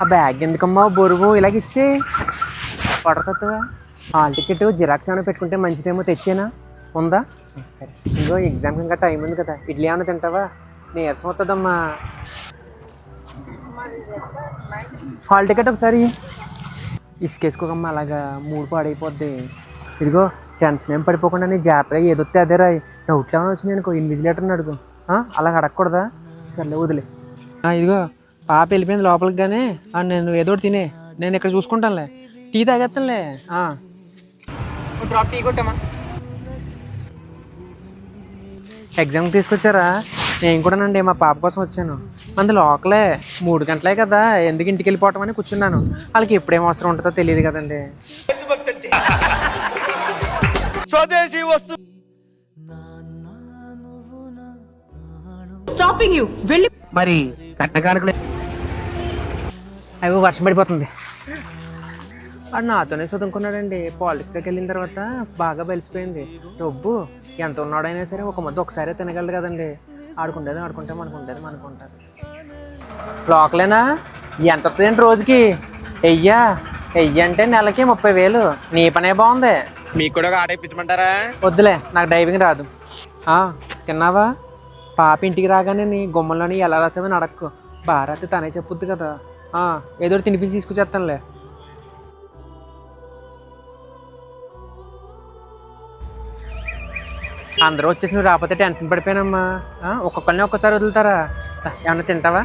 ఆ బ్యాగ్ ఎందుకమ్మా? బొరుగు? ఇలాగ ఇచ్చే? పడకొత్తవా హాల్ టికెట్ జిరాక్స్ ఏమైనా పెట్టుకుంటే మంచిదేమో తెచ్చేనా? ఉందా? సరే. ఇంకో ఎగ్జామ్కి ఇంకా టైం ఉంది కదా. ఇడ్లీ ఏమైనా తింటావా? నీరసం వస్తుందమ్మా హాల్ టికెట్ ఒకసారి ఇసుకేసుకోకమ్మా అలాగా మూడు పాడైపోద్ది. ఇదిగో టెన్షన్ ఏం పడిపోకుండా నీ జాగ్రత్తగా ఏదొస్తే అదే రాయి. డౌట్లు ఏమైనా వచ్చినాయి అనుకో ఇన్విజిలేటర్ని అడుగు. అలా అలాగ అడగకూడదా? సర్లే వదిలే. ఆ, ఇదిగో. పాప వెళ్ళిపోయింది లోపలికి కానీ ఆ, నేను ఏదో ఒకటి తినే. నేను ఇక్కడ చూసుకుంటానులే. టీ తాగేస్తానులే. డ్రాప్ టీ కొట్టమ్మా ఎగ్జామ్ తీసుకొచ్చారా? నేను కూడానండి మా పాప కోసం వచ్చాను. మంది లోకలే. మూడు గంటలే కదా. ఎందుకు ఇంటికి వెళ్ళిపోవటం అని కూర్చున్నాను. వాళ్ళకి ఎప్పుడేం అవసరం ఉంటుందో తెలియదు కదండి. స్వదేశీ వస్తు స్టాపింగ్ యూ వెళ్ళి మరి కట్నకానుకలే అవి వర్షం పడిపోతుంది. వాడు నాతోనే చదువుకున్నాడండి. పాలిటిక్స్కి వెళ్ళిన తర్వాత బాగా బలిసిపోయింది. డబ్బు ఎంత ఉన్నాడైనా సరే ఒక ముద్ద ఒకసారి తినగలదు కదండి. ఆడుకుంటేది ఆడుకుంటే మనకుంటేది మనకుంటుంది. లోకలేనా ఎంత వస్తుందండి రోజుకి? వెయ్యా వెయ్యి అంటే నెలకి ముప్పై వేలు. నీ పనే బాగుంది. మీకు కూడా ఒక ఆట ఇప్పించమంటారా? వద్దులే నాకు డ్రైవింగ్ రాదు. ఆ, తిన్నావా? పాప ఇంటికి రాగానే నీ గుమ్మంలోని ఎలా రాసామని అడక్కు భారత్ తనే చెప్పుద్ది కదా. ఏదో ఒకటి తినిపించి తీసుకొచ్చేస్తానులే అందరూ వచ్చేసి నువ్వు రాకపోతే టెన్షన్ పడిపోయానమ్మా. ఒక్కొక్కరిని ఒక్కసారి వదులుతారా? ఏమన్నా తింటావా?